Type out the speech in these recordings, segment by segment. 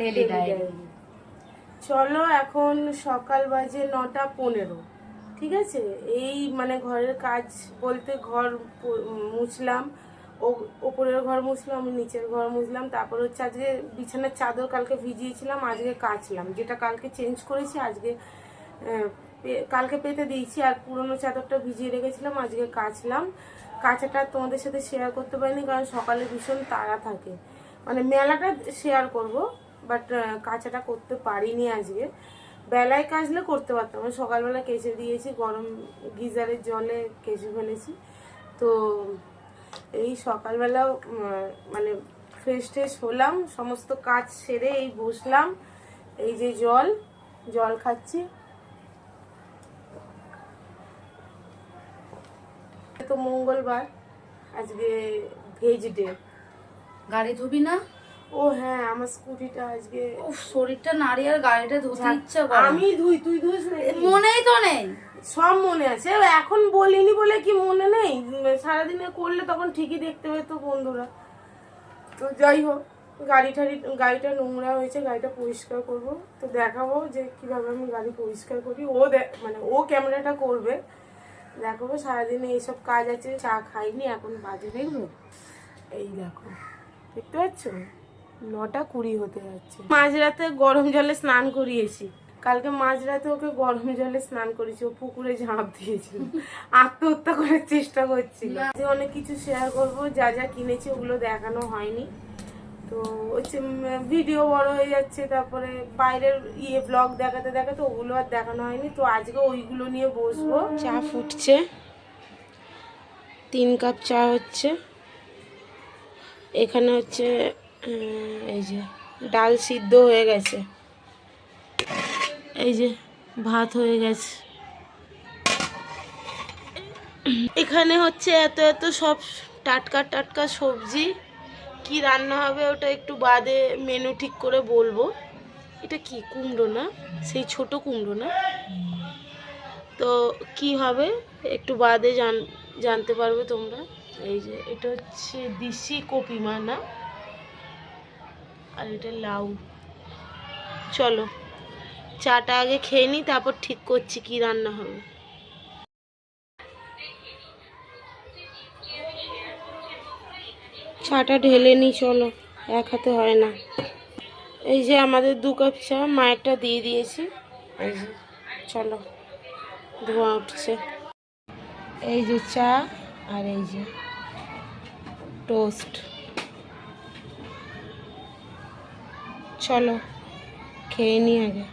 Daily diary চলো এখন সকাল বাজে নটা পনেরো ঠিক আছে? এই মানে ঘরের কাজ বলতে ঘর মুছলাম ও- ওপরের ঘর মুছলাম নিচের ঘর মুছলাম তারপর হচ্ছে আজকে বিছানার চাদর কালকে ভিজিয়েছিলাম আজকে কাচলাম। যেটা কালকে চেঞ্জ করেছি আজকে কালকে পেতে দিয়েছি আর পুরোনো চাদরটা ভিজিয়ে রেখেছিলাম আজকে কাচলাম। কাঁচাটা তোমাদের সাথে শেয়ার করতে পারিনি কারণ সকালে ভীষণ তাড়া থাকে। মানে মেলাটা শেয়ার করব বাট কাঁচাটা করতে পারিনি আজকে। বেলায় কাজলে করতে পারতাম। আমি সকালবেলা কেচে দিয়েছি, গরম গিজারের জলে কেচে ফেলেছি। তো এই সকালবেলা মানে ফ্রেশ ট্রেশ হলাম, সমস্ত কাজ সেরে এই বসলাম, এই যে জল জল খাচ্ছি। তো মঙ্গলবার আজকে ভেজ ডে গাড়ি ধুবি না? ও হ্যাঁ আমার স্কুটিটা আজকে শরীরটা নাড়ি আর গাড়িটা ধুতে ইচ্ছা করে। আমি ধুই তুই ধুইস মনেই তো নেই। সব মনে আছে। এখন বলিনি বলে কি মনে নেই? সারাদিনে করলে তখন ঠিকই দেখতে পেতো বন্ধুরা। তো যাই হোক গাড়ি টাড়ি গাড়িটা নোংরা হয়েছে গাড়িটা পরিষ্কার করব। তো দেখাবো যে কীভাবে আমি গাড়ি পরিষ্কার করি। ও মানে ও ক্যামেরাটা করবে। দেখাবো সারাদিনে এইসব কাজ আছে চা খাইনি এখন বাজে দেখবে। এই দেখো দেখতে পাচ্ছ? নটা কুড়ি হতে যাচ্ছে। মাঝরাতে গরম জলে স্নান করিয়েছি। কালকে মাঝরাতে ওকে গরম জলে স্নান করেছি ও পুকুরে ঝাঁপ দিয়েছিল। আত্মহত্যা করার চেষ্টা করছিল। আজকে অনেক কিছু শেয়ার করব যা যা কিনেছি ওগুলো দেখানো হয়নি। তো হচ্ছে ভিডিও বড় হয়ে যাচ্ছে তারপরে বাইরের ইয়ে ব্লগ দেখাতে দেখাতে ওগুলো আর দেখানো হয়নি। তো আজকে ওইগুলো নিয়ে বসবো। চা ফুটছে। তিন কাপ চা হচ্ছে। এখানে হচ্ছে এই যে, ডাল সিদ্ধ হয়ে গেছে। এই যে, ভাত হয়ে গেছে। এখানে হচ্ছে এত এত সব টাটকা টাটকা সবজি। কি রান্না হবে ওটা একটু বাদে মেনু ঠিক করে বলব। এটা কি, কুমড়ো না? সেই ছোট কুমড়ো না? তো কি হবে একটু বাদে জান, জানতে পারবে তোমরা। এই যে, এটা হচ্ছে দিশি কপিমা না? আর এটা লাউ। চলো চাটা আগে খেয়ে নিই তারপর ঠিক করছি কি রান্না হবে। চাটা ঢেলে নিই চলো এক হাতে হয় না। এই যে আমাদের দু কাপ চা মায়েরটা দিয়ে দিয়েছি। এই যে। চলো ধোঁয়া উঠছে। এই যে চা আর এই যে টোস্ট চলো খেয়ে নি আগে।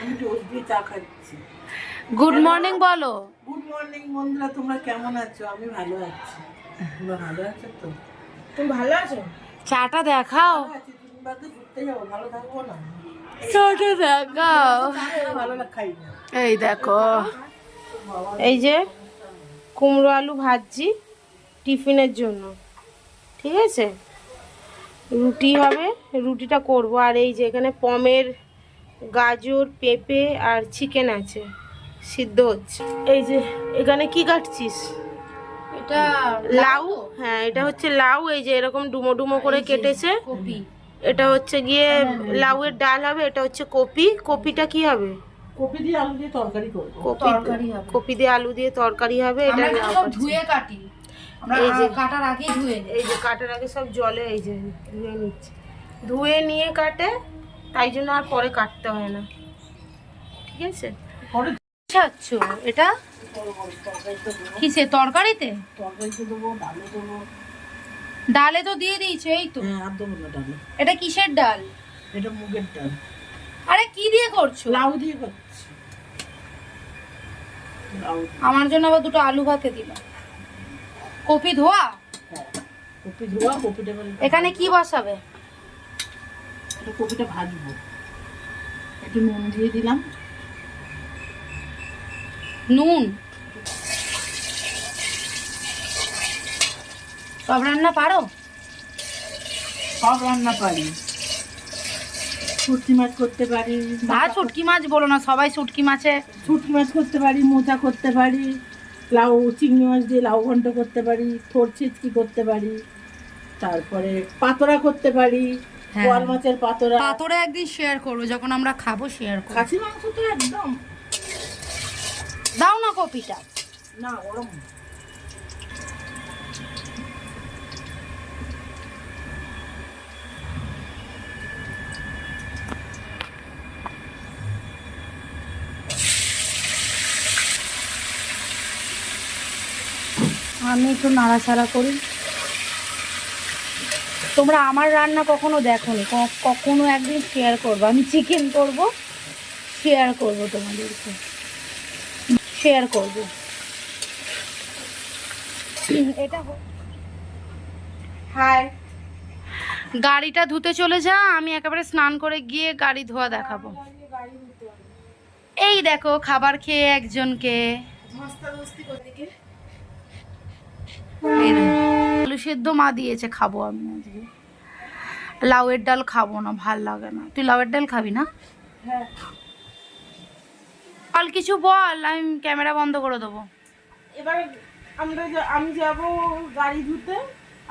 আমি টোস্ট দিয়ে চা খাচ্ছি। গুড মর্নিং বলো। গুড মর্নিং বন্ধুরা তোমরা কেমন আছো? আমি ভালো আছি। তোমরা ভালো আছো তো? তুমি ভালো আছো? চাটা দেখাও। চাটা দেখাও। চা ভালো না খাই না। এই দেখো এই যে কুমড়ো আলু ভাজছি টিফিনের জন্য। ঠিক আছে? রুটি হবে রুটিটা করব। আর এই যে এখানে পমের গাজর পেঁপে আর চিকেন আছে সিদ্ধ হচ্ছে। এই যে এখানে কি কাটছিস? এটা লাউ? হ্যাঁ এটা হচ্ছে লাউ। এই যে এরকম ডুমো ডুমো করে কেটেছে। কপি। এটা হচ্ছে গিয়ে লাউয়ের ডাল হবে এটা হচ্ছে কপি। কপিটা কি হবে? কপি দিয়ে আলু দিয়ে তরকারি করব। কপি তরকারি হবে। কপি দিয়ে আলু দিয়ে তরকারি হবে এটা। ধুয়ে কাটি। এই যে- কাটার আগেই ধুয়ে এই যে কাটার আগে সব জলে এই যে ধুয়ে নিচ্ছে। ধুয়ে নিয়ে কাটে তাই জন্য আর পরে কাটতে হয় না। ঠিক আছে? পরে খাচ্ছ এটা? কিসে তরকারিতে? ডালে তো দিয়ে দিয়েছে এই তো। হ্যাঁ এটা কিসের ডাল? এটা মুগের ডাল। আরে কি দিয়ে করছ? লাউ দিয়ে করছি। আমার জন্য আবার দুটো আলু ভাতে দিল কপি ধোয়া? কপি ধোয়া কপিটা এখানে কি বসাবে? কপিটা ভাজবো। একটু নুন দিয়ে দিলাম। নুন? সব রান্না পারো? সব রান্না পারি। শুটকি মাছ করতে পারি। বা শুটকি মাছ বলো না সবাই শুটকি মাছে। শুটকি মাছ করতে পারি মোচা করতে পারি। লাউ চিংড়ি মাছ দিয়ে লাউ ঘন্ট করতে পারি থোর ছিচকি করতে পারি তারপরে পাতোড়া করতে পারি হ্যাঁ। বোয়াল মাছের পাতোড়া। পাথরে একদিন শেয়ার করব যখন আমরা খাব শেয়ার করব খাসি মাংস তো একদম। দাও না কপিটা। না ওরম আমি একটু নাড়াচাড়া করি। তোমরা আমার রান্না কখনো দেখো নি কখনো একদিন শেয়ার করব। আমি চিকেন করব শেয়ার করব তোমাদেরকে। শেয়ার করব। এটা হাই গাড়িটা ধুতে চলে যা আমি একেবারে স্নান করে গিয়ে গাড়ি ধোয়া দেখাবো। এই দেখো খাবার খেয়ে একজনকে। এই আলু সেদ্ধ মা দিয়েছে খাব আমি আজকে। লাউয়ের ডাল খাব না ভালো লাগে না। তুই লাউয়ের ডাল খাবি না? হ্যাঁ। বল কিছু বল আমি ক্যামেরা বন্ধ করে দেবো। এবার আমরা আমি যাব গাড়ি ধুতে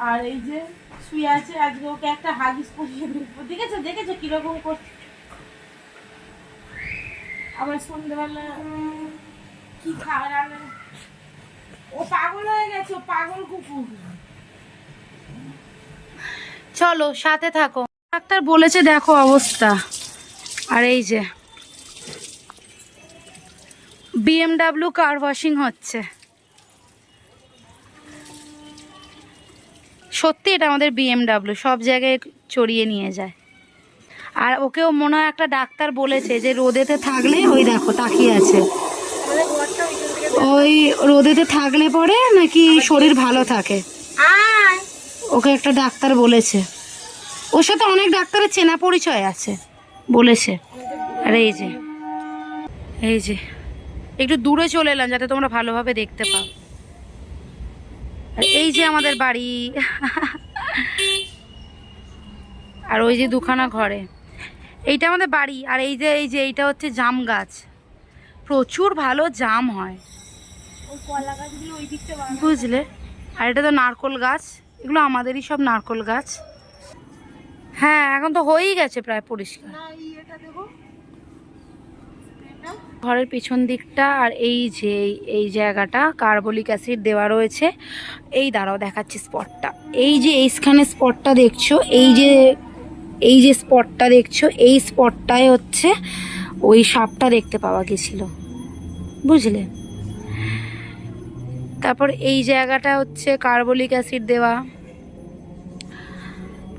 আর এই যে শুয়ে আছে আজকে ওকে একটা হাগিস পরিয়ে দেবো দেখেছ দেখেছ কীরকম করছে? আবার সন্ধ্যেবেলা কি খাওয়ার আনে ও পাগল হয়ে গেছে পাগল কুকুর। চলো সাথে থাকো। ডাক্তার বলেছে দেখো অবস্থা। আর এই যে বিএমডাব্লিউ কার ওয়াশিং হচ্ছে। সত্যি এটা আমাদের বিএমডাব্লিউ সব জায়গায় চড়িয়ে নিয়ে যায়। আর ওকেও মনে হয় একটা ডাক্তার বলেছে যে রোদেতে থাকলে ওই দেখো তাকিয়ে আছে। ওই রোদেতে থাকলে পরে নাকি শরীর ভালো থাকে? ওকে একটা ডাক্তার বলেছে। ওর সাথে অনেক ডাক্তারের চেনা পরিচয় আছে বলেছে। আর এই যে এই যে একটু দূরে চলে এলাম যাতে তোমরা ভালোভাবে দেখতে পাও। আর এই যে আমাদের বাড়ি। আর ওই যে দুখানা ঘরে। এইটা আমাদের বাড়ি আর এই যে এই যে এইটা হচ্ছে জাম গাছ। প্রচুর ভালো জাম হয় ওই কলা গাছগুলো ওই দিকটা বানানো বুঝলে? আর এটা তো নারকোল গাছ। এগুলো আমাদেরই সব নারকোল গাছ। হ্যাঁ এখন তো হয়েই গেছে প্রায় পরিষ্কার। ঘরের পিছন দিকটা আর এই যে এই- এই জায়গাটা কার্বলিক অ্যাসিড দেওয়া রয়েছে। এই দ্বারাও দেখাচ্ছি স্পটটা। এই যে এইখানে স্পটটা দেখছ? এই যে এই যে স্পটটা দেখছ? এই স্পটটায় হচ্ছে ওই সাপটা দেখতে পাওয়া গেছিল। বুঝলে? তারপর এই জায়গাটা হচ্ছে কার্বলিক অ্যাসিড দেওয়া।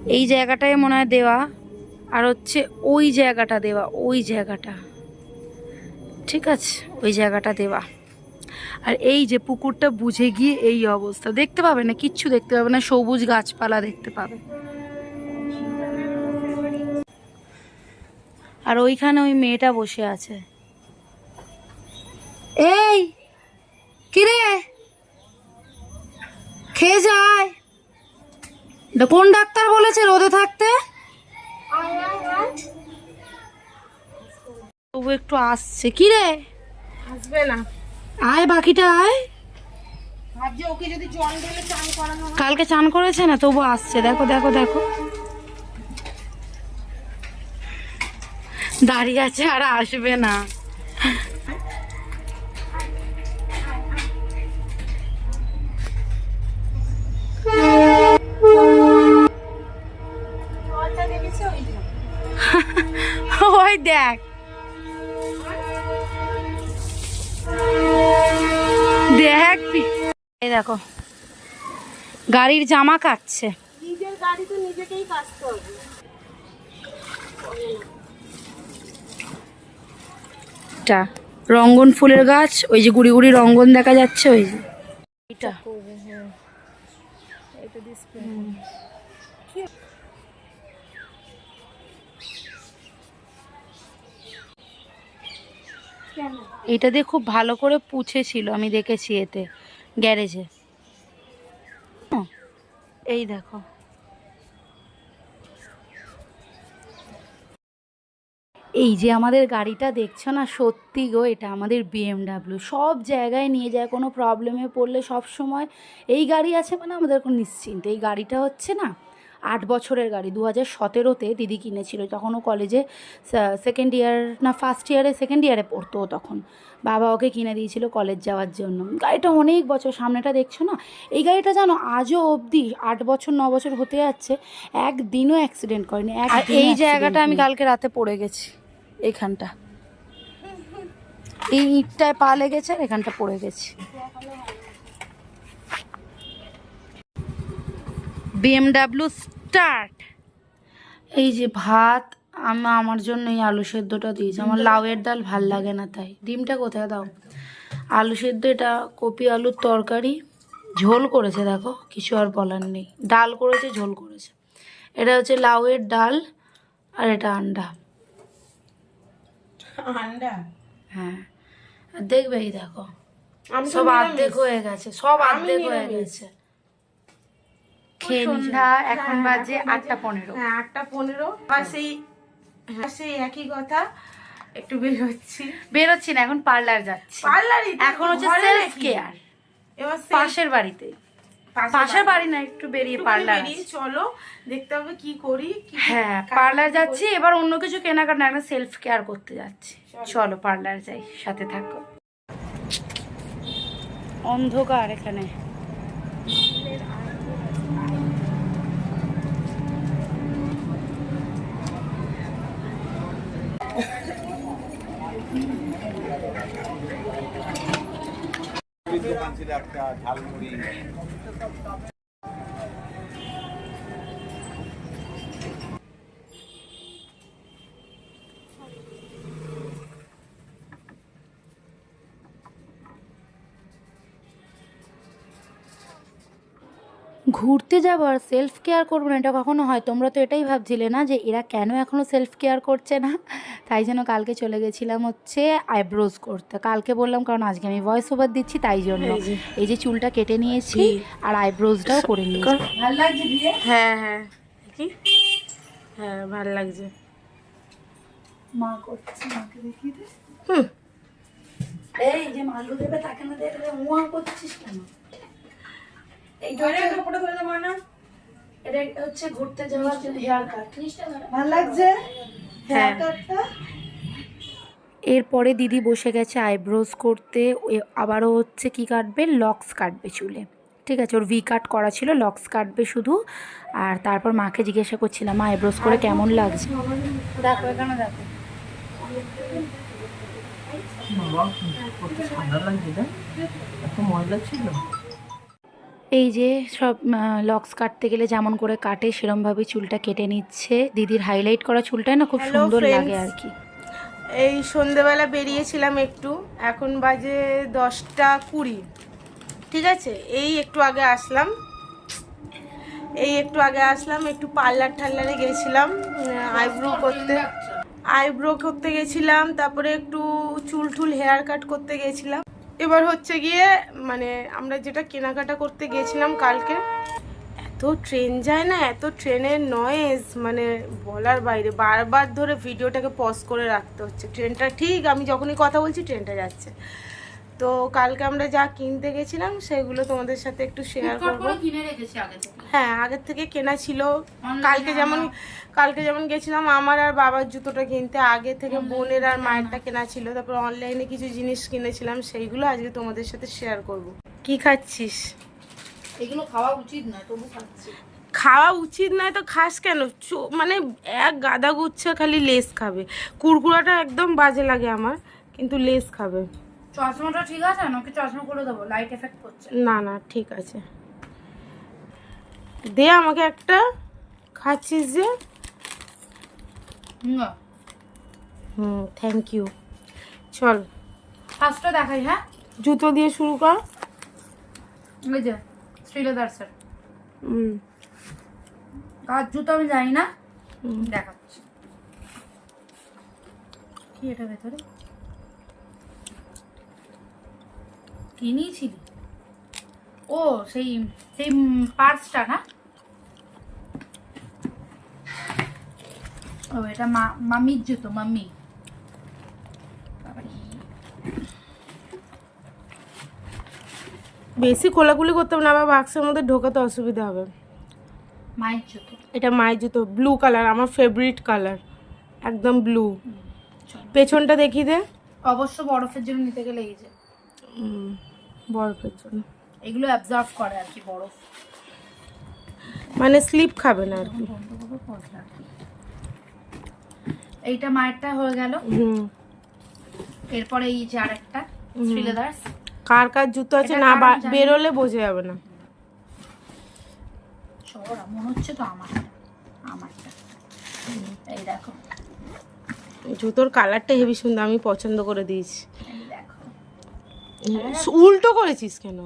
এই জায়গাটায় মনে হয় দেওয়া। আর হচ্ছে ওই জায়গাটা দেওয়া, ওই জায়গাটা। ঠিক আছে, ওই জায়গাটা দেওয়া। আর এই যে পুকুরটা বুঝে গিয়ে এই অবস্থা, দেখতে পাবে না, কিচ্ছু দেখতে পাবে না, সবুজ গাছপালা দেখতে পাবে। আর ওইখানে ওই মেয়েটা বসে আছে। এই, কিরে? খেয়ে যায়। কোন ডাক্তার বলেছে রোদে থাকতে? ও একটু আসছে। কি রে? আসবে না। আয় বাকিটা আয়। কালকে চান করেছে না? তবু আসছে। দেখো দেখো দেখো। দাঁড়িয়ে আছে আর আসবে না। দেখ। দেখ এই দেখো। গাড়ির জামা কাটছে। নিজের গাড়ি তো নিজেকেই কাচতে হবে। এটা রঙ্গন ফুলের গাছ ওই যে গুড়ি গুড়ি রঙ্গন দেখা যাচ্ছে ওই যে। এটা হুম। এটা দিয়ে খুব ভালো করে পুছেছিল আমি দেখেছি এতে, গ্যারেজে। এই দেখো। এই যে আমাদের গাড়িটা দেখছ না, সত্যি গো, এটা আমাদের বিএমডাব্লিউ সব জায়গায় নিয়ে যায়, কোনো প্রবলেমে পড়লে সব সময় এই গাড়ি আছে মানে আমাদের কোনো নিশ্চিন্ত। এই গাড়িটা হচ্ছে না আট বছরের গাড়ি দু হাজার সতেরোতে দিদি কিনেছিল। তখন ও কলেজে সেকেন্ড ইয়ার না ফার্স্ট ইয়ারে সেকেন্ড ইয়ারে পড়তো তখন। বাবা ওকে কিনে দিয়েছিল কলেজ যাওয়ার জন্য। গাড়িটা অনেক বছর সামনেটা দেখছ না? এই গাড়িটা জানো আজও অবধি আট বছর ন বছর হতে যাচ্ছে একদিনও অ্যাক্সিডেন্ট করেনি। আর এই জায়গাটা আমি কালকে রাতে পড়ে গেছি এখানটা। এই ইটটায় পা লেগেছে আর এখানটা পড়ে গেছি। বিএমডাব্লিউ স্টার্ট এই যে ভাত আমি আমার জন্য এই আলু সেদ্ধটা দিয়েছি। আমার লাউয়ের ডাল ভালো লাগে না তাই। ডিমটা কোথায় দাও? আলু সেদ্ধ এটা কপি আলুর তরকারি। ঝোল করেছে দেখো কিছু আর বলার নেই। ডাল করেছে ঝোল করেছে। এটা হচ্ছে লাউয়ের ডাল আর এটা আন্ডা। আন্ডা? হ্যাঁ। আর দেখবে এই দেখো। আমি সব। অর্ধেক হয়ে গেছে সব আমি অর্ধেক হয়ে গেছে। সন্ধ্যা এখন বাজে আটটা পনেরো। হ্যাঁ আটটা পনেরো। সেই হ্যাঁ সেই একই কথা একটু বেরোচ্ছি। বেরোচ্ছি না এখন পার্লার যাচ্ছি। পার্লারই এখন হচ্ছে সেলফ কেয়ার এবার পাশের বাড়িতে। পাশের বাড়ি। না একটু বেরিয়ে পার্লার চলো দেখতে হবে কি করি হ্যাঁ পার্লার যাচ্ছি এবার অন্য কিছু কেনাকাটা একটা সেলফ কেয়ার করতে যাচ্ছি। চলো পার্লার যাই সাথে থাকো। অন্ধকার এখানে দোকান ছিল একটা ঝালমুড়ি। ঘুরতে যাব আর সেলফ কেয়ার করব না এটা কখনো হয়? তোমরা তো এটাই ভাবছিলে না যে এরা কেন এখনও সেলফ কেয়ার করছে না? তাই জন্য কালকে চলে গেছিলাম হচ্ছে আইব্রোজ করতে। কালকে বললাম কারণ আজকে আমি ভয়েস ওভার দিচ্ছি তাই জন্য। এই যে। চুলটা কেটে নিয়েছি আর আইব্রোজটাও করে নিয়েছি। ভালো লাগছে হ্যাঁ হ্যাঁ। কি হ্যাঁ ভালো লাগছে। মা করছে মাকে দেখিয়ে দে। হুম। এই যে মালু দেবে তাকে না দেখলে মুয়া করছিস কেন? এইটা হচ্ছে- এটা হচ্ছে ঘুরতে যাওয়ার হেয়ার কাট ভালো লাগছে? হ্যাঁ। এরপরে দিদি বসে গেছে আইব্রোজ করতে আবারও হচ্ছে কি কাটবে? লক্স কাটবে চুলে। ঠিক আছে ওর ভি কাট করা ছিল লক্স কাটবে শুধু। আর তারপর মাকে জিজ্ঞাসা করছিলাম মা আইব্রোজ করে কেমন লাগছে? দেখো এখানে দেখো। ঠান্ডা লাগছে না এত ময়লা ছিল। এই যে সব লক্স কাটতে গেলে যেমন করে কাটে সেরমভাবে চুলটা কেটে নিচ্ছে। দিদির হাইলাইট করা চুলটাই না খুব সুন্দর লাগে আর কি। এই সন্ধেবেলা বেরিয়েছিলাম একটু এখন বাজে দশটা কুড়ি। ঠিক আছে? এই একটু আগে আসলাম। এই একটু আগে আসলাম একটু পার্লার ঠাল্লারে গেছিলাম আইব্রো করতে। আইব্রো করতে গেছিলাম তারপরে একটু চুল টুল হেয়ার কাট করতে গেছিলাম। এবার হচ্ছে গিয়ে মানে আমরা যেটা কেনাকাটা করতে গেছিলাম কালকে, এত ট্রেন যায় না, এত ট্রেনের নয়েজ মানে বলার বাইরে, বারবার ধরে ভিডিওটাকে পজ করে রাখতে হচ্ছে। ট্রেনটা ঠিক, আমি যখনই কথা বলছি, ট্রেনটা যাচ্ছে। তো কালকে আমরা যা কিনতে গেছিলাম সেগুলো তোমাদের সাথে একটু শেয়ার করব। হ্যাঁ আগের থেকে কেনা ছিল। কালকে যেমন কালকে যেমন গেছিলাম আমার আর বাবার জুতোটা কিনতে আগে থেকে বোনের আর মায়েরটা কেনা ছিল। তারপর অনলাইনে কিছু জিনিস কিনেছিলাম সেইগুলো আজকে তোমাদের সাথে শেয়ার করব। কি খাচ্ছিস? এগুলো খাওয়া উচিত নয় তবু খাচ্ছি। খাওয়া উচিত নয় তো খাস কেন? মানে এক গাদা গুচ্ছে খালি লেস খাবে। কুরকুরাটা একদম বাজে লাগে আমার কিন্তু লেস খাবে। চশমাটা ঠিক আছে? নাকি চশমা করে দেবো? লাইট এফেক্ট করছে না না ঠিক আছে। দে আমাকে একটা। খাচ্ছিস যে? হুম হুম থ্যাংক ইউ চল। ফার্স্টটা দেখাই হ্যাঁ? জুতো দিয়ে শুরু কর। এই যে শ্রীলেদার স্যার হুম। কার জুতো আমি জানি না। দেখাচ্ছি। কি এটা ভেতরে? কি ও সেই সেই পার্সটা না? ও এটা মা মামির জুতো মাম্মি বেশি কোলাকুলি করতাম না আবার বাক্সের মধ্যে ঢোকাতে অসুবিধা হবে। মায়ের জুতো। এটা মায়ের জুতো ব্লু কালার আমার ফেভারিট কালার একদম ব্লু পেছনটা দেখি দে। অবশ্য বরফের জন্য নিতে গেলে এই যে। বরফের জন্য এগুলো অ্যাবজর্ভ করে আর কি বরফ মানে স্লিপ খাবে না আর কি। এইটা মায়েরটা হয়ে গেল। হুম। এরপরে এই যে আরেকটা শ্রীলেদার্স কার কার জুতো আছে না। বেরোলে বোঝা যাবে না। চড়া মনে হচ্ছে তো আমারটা। আমারটা এই দেখো। জুতোর কালারটা হেভি সুন্দর আমি পছন্দ করে দিয়েছি। দেখো উল্টো করেছিস কেন?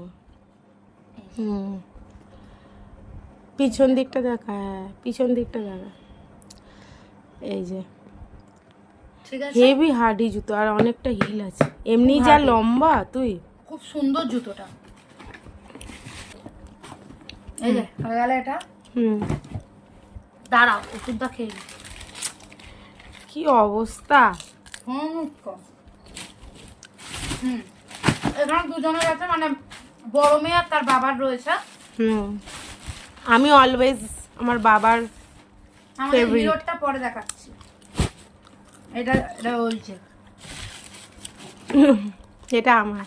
হুম। পিছন দিকটা দেখা হ্যাঁ পিছন দিকটা দেখা। এই যে। হেভি হার্ডি জুতো আর অনেকটা হিল আছে। এমনি যা লম্বা তুই। খুব সুন্দর জুতোটা। এই যে হয়ে গেল এটা। হুম। দাঁড়াও ওষুধটা খেয়ে। কি অবস্থা? হুম হুম। এখানে দুজনের আছে মানে বড় মেয়ে আর তার বাবার রয়েছে। হুম। আমি অলওয়েজ আমার বাবার আমাদের পরে দেখাচ্ছি। এটা এটা যে। এটা আমার।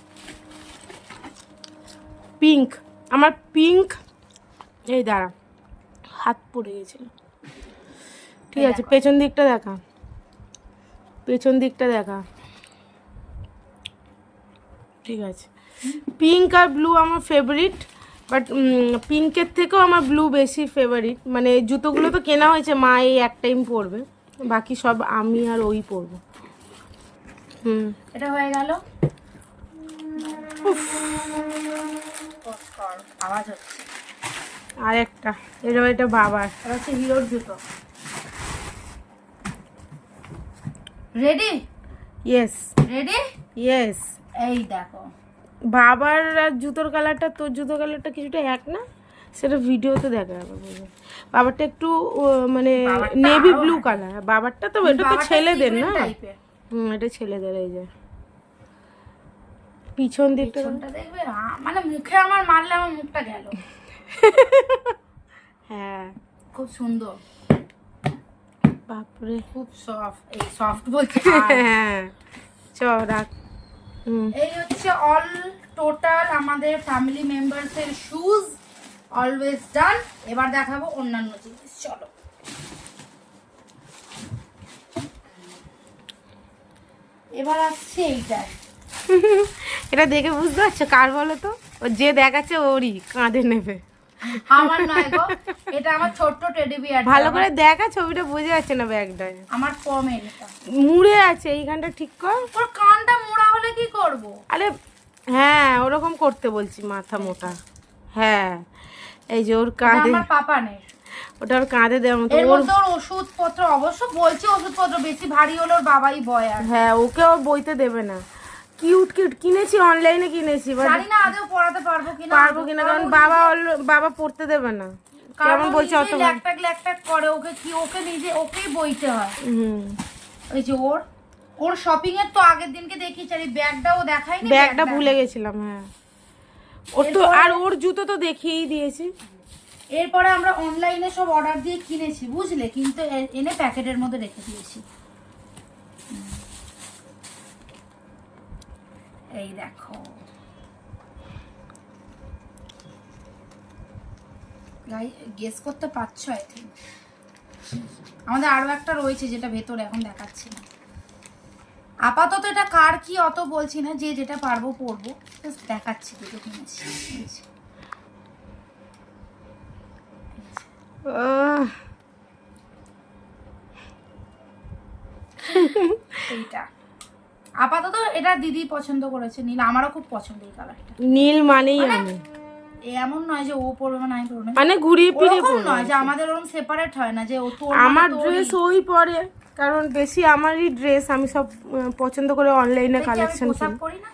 পিঙ্ক আমার পিঙ্ক এই দাঁড়া হাত পড়ে গেছিল। ঠিক আছে পেছন দিকটা দেখা। পেছন দিকটা দেখা। ঠিক আছে। পিঙ্ক আর ব্লু আমার ফেভারিট বাট পিঙ্কের থেকেও আমার ব্লু বেশি ফেভারিট মানে জুতোগুলো তো কেনা হয়েছে মা এই এক টাইম পরবে। বাকি সব আমি আর ওই পরবো। হুম। এটা হয়ে গেল। আওয়াজ হচ্ছে। আর একটা। এটা এটা বাবার। এটা হচ্ছে হিরোর জুতো। রেডি ইয়েস রেডি ইয়েস এই দেখো। বাবার আর জুতোর কালারটা তোর জুতোর কালারটা কিছুটা এক না? সেটা ভিডিওতে দেখা যাবে বাবারটা একটু মানে নেভি ব্লু কালার বাবারটা তো এটা তো ছেলেদের না। হুম এটা ছেলেদের এই যে। পিছন দিকটা দেখবে? মানে মুখে আমার মারলে আমার মুখটা গেল। হ্যাঁ। খুব সুন্দর। বাপরে। খুব সফট এই সফট বলছি হ্যাঁ। চ রাখ। এই হচ্ছে অল টোটাল আমাদের ফ্যামিলি মেম্বার্সের শুজ অলওয়েজ ডান এবার দেখাবো অন্যান্য জিনিস চলো। এবার আসছে এইটা। এটা দেখে বুঝতে পারছ কার বলো তো? ও যে দেখাচ্ছে ওরই কাঁধে নেবে। আমার নয় গো এটা আমার ছোট্ট টেডি বিয়ার ভালো করে দেখা ছবিটা বোঝা যাচ্ছে না ব্যাগটায়। আমার কমের এটা। মুড়ে আছে এইখানটা ঠিক কর। ওর কানটা মোড়া হলে কি করব? আরে হ্যাঁ ওরকম করতে বলছি মাথা মোটা। হ্যাঁ এই যে ওর কাঁধে আমার পাপানের। ওটা ওর কাঁধে দেওয়ার মতো। ওর ওর ওষুধপত্র অবশ্য বলছি ওষুধপত্র বেশি ভারী হলে ওর বাবাই বয় হ্যাঁ ওকে ও বইতে দেবে না। Cute cute. কিনেছি অনলাইনে কিনেছি জানি না আদৌ পড়াতে পারব কিনা। পারব কিনা কারণ বাবা বাবা পড়তে দেবে না। কেমন বলছে অত ল্যাকটাক ল্যাকটাক করে ওকে কি ওকে নিজে ওকেই বইতে হয়। হুম। ওই যে ওর ওর শপিং এর তো আগের দিনকে দেখিয়েছি আর এই ব্যাগটাও দেখাইনি ব্যাগটা ভুলে গেছিলাম হ্যাঁ। ওর তো আর ওর জুতো তো দেখিয়েই দিয়েছি। এরপরে আমরা অনলাইনে সব অর্ডার দিয়ে কিনেছি বুঝলে? কিন্তু এনে প্যাকেটের মধ্যে রেখে দিয়েছি। এই দেখো। গাই গেস করতে পারছ আই থিঙ্ক আমাদের আরও একটা রয়েছে যেটা ভেতরে এখন দেখাচ্ছি না। আপাতত এটা কার কি অত বলছি না যে যেটা পারব Just দেখাচ্ছি দুটো কিনেছি। এইটা। আপাতত এটা দিদি পছন্দ করেছে নীল আমারও খুব পছন্দ এই কালারটা নীল মানেই আমি এমন। নয় যে ও পরবে না আমি পরবো মানে ঘুরিয়ে ওরকম পরবো। নয় যে আমাদের ওরকম সেপারেট হয় না যে ও আমার মানে ড্রেস ওই পরে কারণ বেশি আমারই ড্রেস আমি সব পছন্দ করে অনলাইনে কালেকশন করি। পরি না?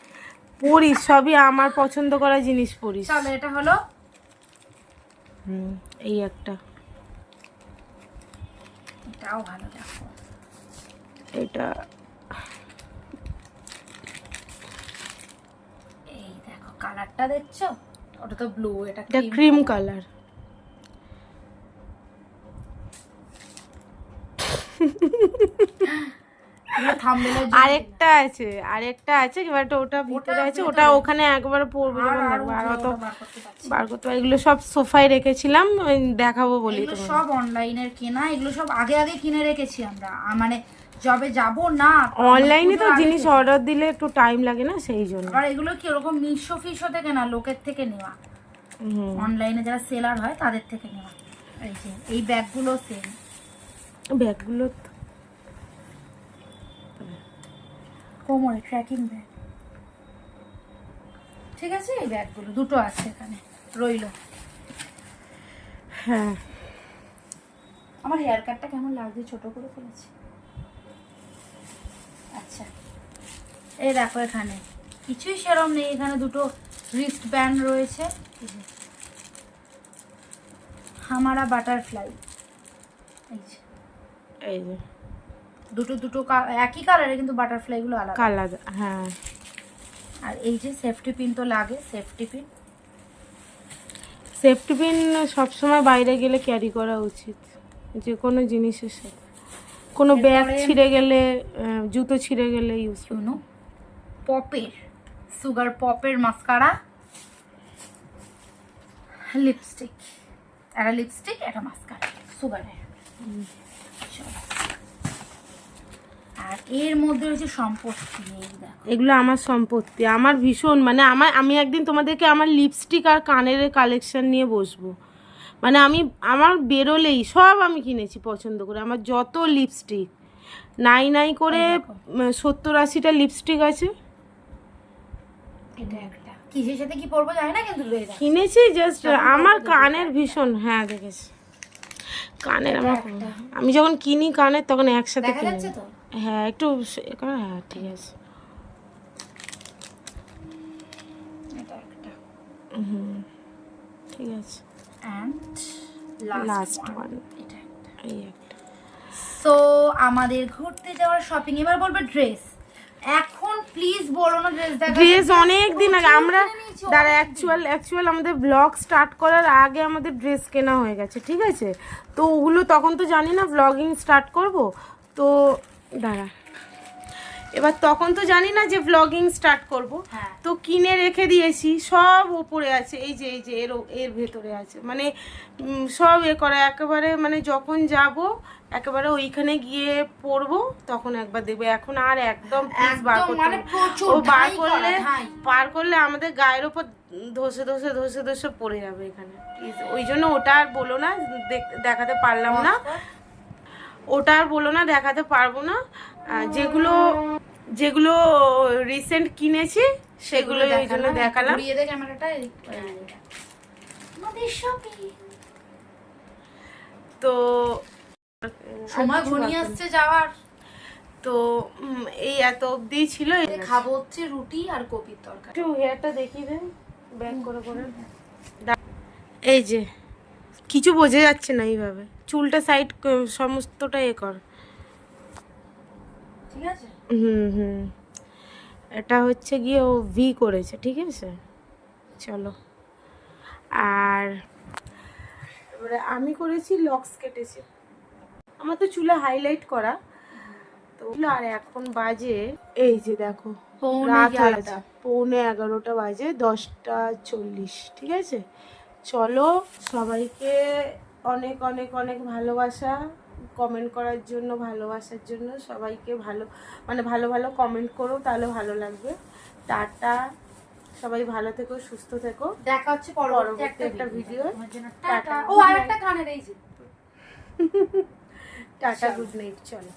পরিস সবই আমার পছন্দ করা জিনিস পরিস। চলো এটা হলো? হুম, এই একটা। এটাও ভালো দেখো। এটা এই দেখো কালারটা দেখছ? ওটা তো ব্লু এটা এটা ক্রিম কালার আরেকটা আছে আরেকটা আছে এবার ওটা ভিতরে আছে ওটা ওখানে একবার পরবে যখন দেখব। আর অত বার করতে। এগুলো সব সোফায় রেখেছিলাম দেখাবো বলি সব অনলাইনের কেনা এগুলো সব আগে আগে কিনে রেখেছি আমরা। মানে যবে যাব? না অনলাইনে তো জিনিস অর্ডার দিলে একটু টাইম লাগে না সেই জন্য। আবার এগুলো কি ওরকম মিশো ফিশো থেকে না লোকের থেকে নেওয়া? অনলাইনে যারা সেলার হয় তাদের থেকে নেওয়া। এই যে এই ব্যাগগুলো সেম ব্যাগগুলো কোমরে ট্র্যাকিং ব্যাগ ঠিক আছে? এই ব্যাগগুলো দুটো আছে এখানে রইল। হ্যাঁ। আমার হেয়ার কাটটা কেমন লাগছে? ছোট করে ফেলেছি। আচ্ছা। এই দেখো এখানে। কিছুই সেরম নেই এখানে দুটো রিস্ট ব্যান্ড রয়েছে। হামারা বাটারফ্লাই এই যে। এই যে। দুটো দুটো একই কালারে কিন্তু বাটারফ্লাইগুলো আলাদা। আলাদা হ্যাঁ। আর এই যে সেফটি পিন তো লাগে সেফটি পিন সেফটি পিন সবসময় বাইরে গেলে ক্যারি করা উচিত যে কোনো জিনিসের সাথে। কোনো ব্যাগ ছিঁড়ে গেলে জুতো ছিঁড়ে গেলে ইউজ শুনো পপের সুগার পপের মাস্কারা লিপস্টিক একটা লিপস্টিক একটা মাস্কারা সুগারের আর এর মধ্যে রয়েছে সম্পত্তি এগুলো আমার সম্পত্তি আমার ভীষণ মানে আমার আমি একদিন তোমাদেরকে আমার লিপস্টিক আর কানের কালেকশন নিয়ে বসবো। মানে আমি আমার বেরোলেই সব আমি কিনেছি পছন্দ করে। আমার যত লিপস্টিক নাই নাই করে সত্তর আশিটা লিপস্টিক আছে। এটা একটা। কিসের সাথে কি পরবো জানি না কিন্তু কিনেছি জাস্ট আমার কানের ভীষণ হ্যাঁ দেখেছি। কানের আমার আমি যখন কিনি কানের তখন একসাথে কিনি। হ্যাঁ একটু হ্যাঁ ঠিক আছে। হুম ঠিক আছে। অ্যান্ড লাস্ট ওয়ান এটা এই একটা। সো আমাদের ঘুরতে যাওয়ার শপিং এবার বলবে ড্রেস এখন প্লিজ বলো না ড্রেস দেখা ড্রেস অনেক দিন আগে আমরা দাঁড়া অ্যাকচুয়াল অ্যাকচুয়াল আমাদের ব্লগ স্টার্ট করার আগে আমাদের ড্রেস কেনা হয়ে গেছে ঠিক আছে? তো ওগুলো তখন তো জানি না ব্লগিং স্টার্ট করব। তো দাঁড়া। এবার তখন তো জানি না যে ব্লগিং স্টার্ট করব। তো কিনে রেখে দিয়েছি সব ওপরে আছে এই যে এই যে এর এর ভেতরে আছে। মানে সব এ করা একেবারে মানে যখন যাব একেবারে ওইখানে গিয়ে পড়ব তখন একবার দেখব। এখন আর একদম বার করতে মানে। ও বার করলে। পার করলে আমাদের গায়ের ওপর ধসে ধসে ধসে ধসে পড়ে যাবে এখানে। ওই জন্য ওটা আর বলো না দেখ- দেখাতে পারলাম না। ওটা আর বলো না দেখাতে পারব না। যেগুলো যেগুলো রিসেন্ট কিনেছি সেগুলো ওই জন্য দেখালাম। শপিং তো সময় ঘনিয়ে আসছে যাওয়ার। তো এই এত অবধি ছিল। খাব হচ্ছে রুটি আর কপির তরকারি। একটু হেয়ারটা দেখিয়ে দেন ব্যাক করে করে। এই যে কিছু বোঝা যাচ্ছে না এইভাবে। চুলটা সাইড সমস্তটা এ কর। হুম হুম। এটা হচ্ছে গিয়ে ও ভি করেছে ঠিক আছে? চলো। আর এবারে আমি করেছি লক্স কেটেছি। আমার তো চুলে হাইলাইট করা। তো আর এখন বাজে এই যে দেখো পৌনে এগারোটা বাজে দশটা চল্লিশ ঠিক আছে? চলো সবাইকে অনেক অনেক অনেক ভালোবাসা। কমেন্ট করার জন্য ভালোবাসার জন্য সবাইকে ভালো মানে ভালো ভালো কমেন্ট করো তাহলে ভালো লাগবে। টাটা সবাই ভালো থেকো সুস্থ থেকো। দেখা হচ্ছে পরবর্তী একটা ভিডিও। টাটা। ও আর একটা কানের এই যে। টাটা গুড নাইট চলো।